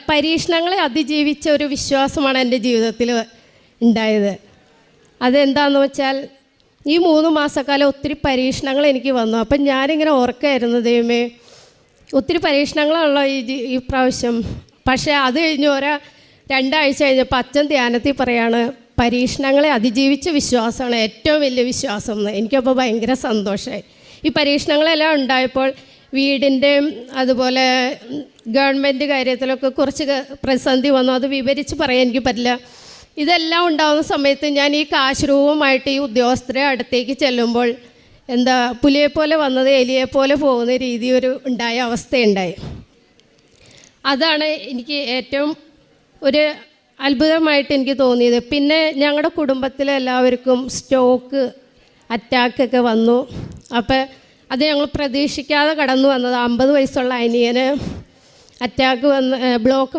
പരീക്ഷണങ്ങളെ അതിജീവിച്ച ഒരു വിശ്വാസമാണ് എന്റെ ജീവിതത്തിൽ ഉണ്ടായത്. അതെന്താണെന്ന് വെച്ചാൽ ഈ മൂന്ന് മാസക്കാലം ഒത്തിരി പരീക്ഷണങ്ങൾ എനിക്ക് വന്നു. അപ്പം ഞാനിങ്ങനെ ഓർക്കായിരുന്നു ദൈവമേ ഒത്തിരി പരീക്ഷണങ്ങളുള്ള ഈ ഈ പ്രാവശ്യം. പക്ഷേ അത് കഴിഞ്ഞ് ഒരാ രണ്ടാഴ്ച കഴിഞ്ഞപ്പോൾ അച്ഛൻ ധ്യാനത്തിൽ പറയാണ് പരീക്ഷണങ്ങളെ അതിജീവിച്ച വിശ്വാസമാണ് ഏറ്റവും വലിയ വിശ്വാസം. എന്ന് എനിക്കപ്പോൾ ഭയങ്കര സന്തോഷമായി. ഈ പരീക്ഷണങ്ങളെല്ലാം ഉണ്ടായപ്പോൾ വീടിന്റെയും അതുപോലെ ഗവൺമെന്റ് കാര്യത്തിലൊക്കെ കുറച്ച് പ്രതിസന്ധി വന്നു. അത് വിവരിച്ച് പറയാൻ എനിക്ക് പറ്റില്ല. ഇതെല്ലാം ഉണ്ടാകുന്ന സമയത്ത് ഞാൻ ഈ കാശ്രൂപമായിട്ട് ഈ ഉദ്യോഗസ്ഥരെ അടുത്തേക്ക് ചെല്ലുമ്പോൾ എന്താ പുലിയെ പോലെ വന്നത് എലിയെ പോലെ പോകുന്ന രീതി ഒരു ഉണ്ടായ അവസ്ഥയുണ്ടായി. അതാണ് എനിക്ക് ഏറ്റവും ഒരു അത്ഭുതമായിട്ട് എനിക്ക് തോന്നിയത്. പിന്നെ ഞങ്ങളുടെ കുടുംബത്തിലെ എല്ലാവർക്കും സ്റ്റോക്ക് അറ്റാക്കൊക്കെ വന്നു. അപ്പോൾ അത് ഞങ്ങൾ പ്രതീക്ഷിക്കാതെ കടന്നു വന്നത് അമ്പത് വയസ്സുള്ള അനിയന് അറ്റാക്ക് വന്ന് ബ്ലോക്ക്